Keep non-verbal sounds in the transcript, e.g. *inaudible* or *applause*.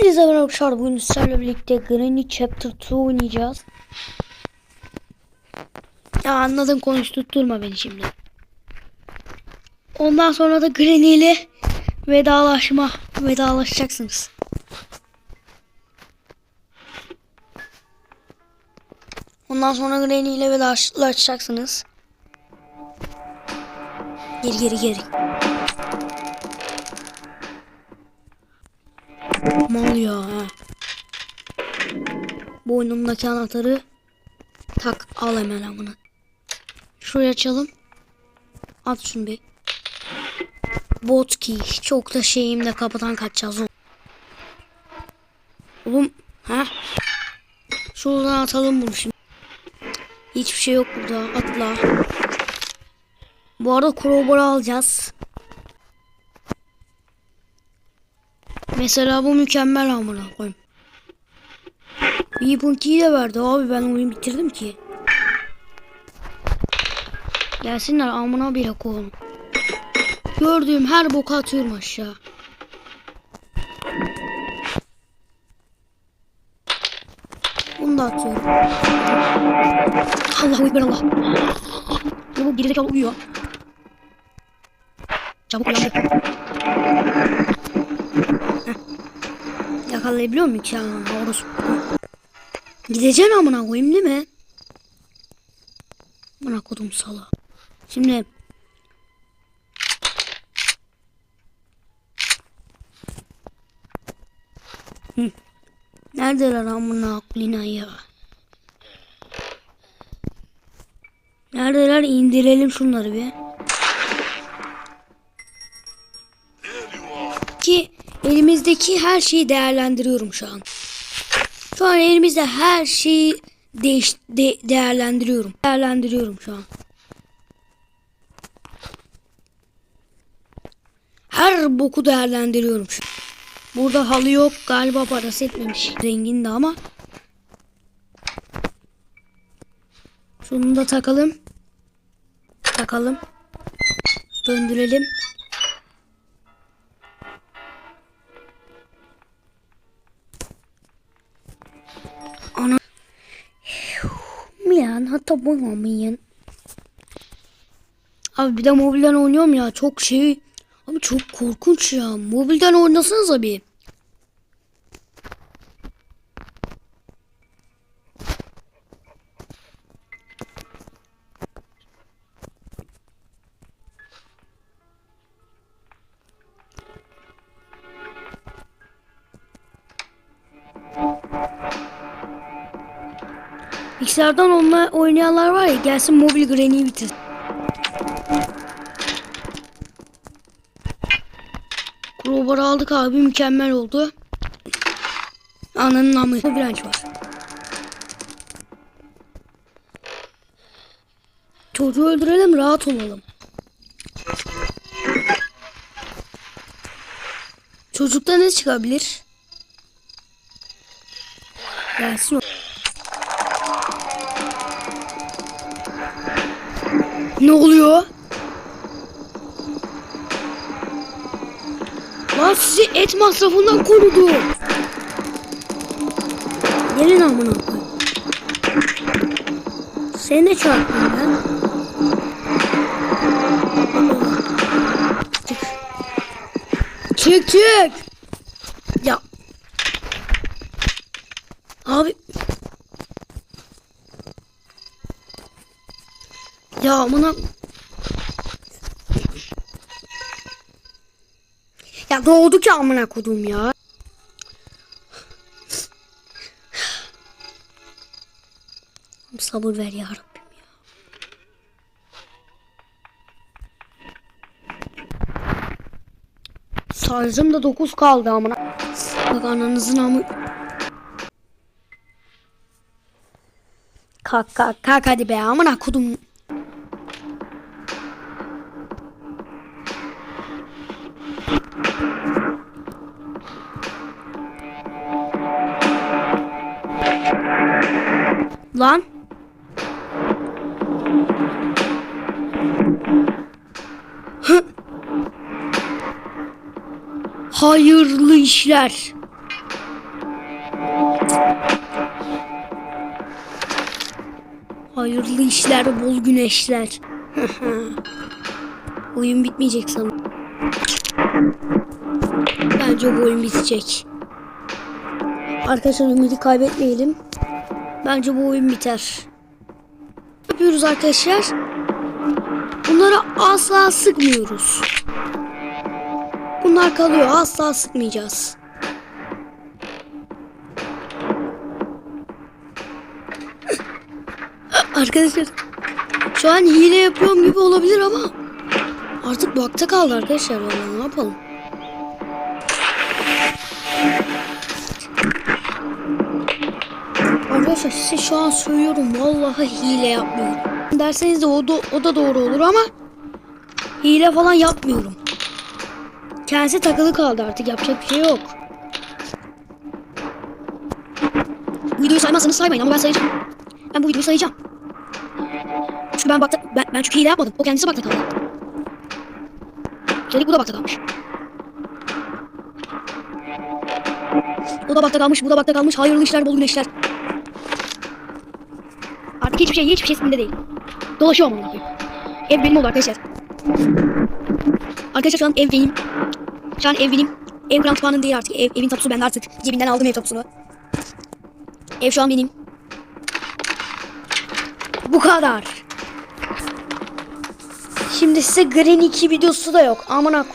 Hepinize merhaba arkadaşlar. Bugün sizlerle birlikte Granny Chapter 2 oynayacağız. Ya anladın konuşturma beni şimdi. Ondan sonra da Granny ile vedalaşma, vedalaşacaksınız. Ondan sonra Granny ile vedalaşacaksınız. Geri geri geri. Mal ya. Boynumdaki anahtarı tak al hemen amına. Şuraya açalım. At şunu bir. Bot key. Çok da şeyimde kapıdan kaçacağız oğlum. Oğlum. Ha? Şuradan atalım bunu şimdi. Hiçbir şey yok burada. Atla. Bu arada crowbar'ı alacağız. Mesela bu mükemmel amına koyayım. Weapon de verdi abi ben oyunu bitirdim ki. Gelsinler amına bile koyun. Gördüğüm her boku atıyorum aşağı. Bunu da atıyorum. Allahu Ekber Allah. Ya bu gerizekalı uyuyor. Çabuk uyandı. Yakalayabiliyor muyum ki ya? Orası. Gideceksin amına koyayım değil mi? Amına kodum sala. Şimdi Hı. Neredeler amına aklına ya? Neredeler? indirelim şunları bir. Elimizdeki her şeyi değerlendiriyorum şu an. Şu an elimizde her şeyi değiş de- değerlendiriyorum. Değerlendiriyorum şu an. Her boku değerlendiriyorum şu. Burada halı yok. Galiba parası etmemiş. Zengindi ama. Şunu da takalım. Takalım. Döndürelim. Miyan hatta bulmamayın. Abi bir de mobilden oynuyorum ya çok şey. Abi çok korkunç ya. Mobilden oynasanız abi. Bilgisayardan onunla oynayanlar var ya gelsin mobil Granny'i bitirsin. Crowbar aldık abi mükemmel oldu. Ananın namı direnç var. Çocuğu öldürelim rahat olalım. Çocukta ne çıkabilir? Gelsin o. Ne oluyor? Lan sizi et masrafından korudu. Gelin amına. Seni de çarptım ben. Çık. Çık çık. Ya. Abi. Ya amına. Ya doğdu ki amına kodum ya. Sabır ver ya Rabbim ya. Şarjım da 9 kaldı amına. Bak ananızın amı. Kalk kalk kalk hadi be amına kodum. Lan. Hı. Hayırlı işler. Hayırlı işler, bol güneşler. *laughs* oyun bitmeyecek sanırım. Bence bu oyun bitecek. Arkadaşlar ümidi kaybetmeyelim. Bence bu oyun biter. Yapıyoruz arkadaşlar. Bunları asla sıkmıyoruz. Bunlar kalıyor. Asla sıkmayacağız. Arkadaşlar şu an hile yapıyorum gibi olabilir ama artık bakta kaldı arkadaşlar vallahi ne yapalım. Arkadaşlar size şu an söylüyorum vallahi hile yapmıyorum. Derseniz de o da, o da doğru olur ama hile falan yapmıyorum. Kendisi takılı kaldı artık yapacak bir şey yok. Bu videoyu saymazsanız saymayın ama ben sayacağım. Ben bu videoyu sayacağım. Çünkü ben bakta, ben, ben çünkü hile yapmadım. O kendisi bakta kaldı. Üstelik bu da bakta kalmış. O da bakta kalmış, bu da bakta kalmış. Hayırlı işler, bol güneşler. Artık hiçbir şey, hiçbir şey değil. Dolaşıyorum onunla. Ev benim oldu arkadaşlar. Arkadaşlar şu an ev benim. Şu an ev benim. Ev Grand Puan'ın değil artık. Ev, evin tapusu bende artık. Cebinden aldım ev tapusunu. Ev şu an benim. Bu kadar. Şimdi size Granny 2 videosu da yok. Aman akım.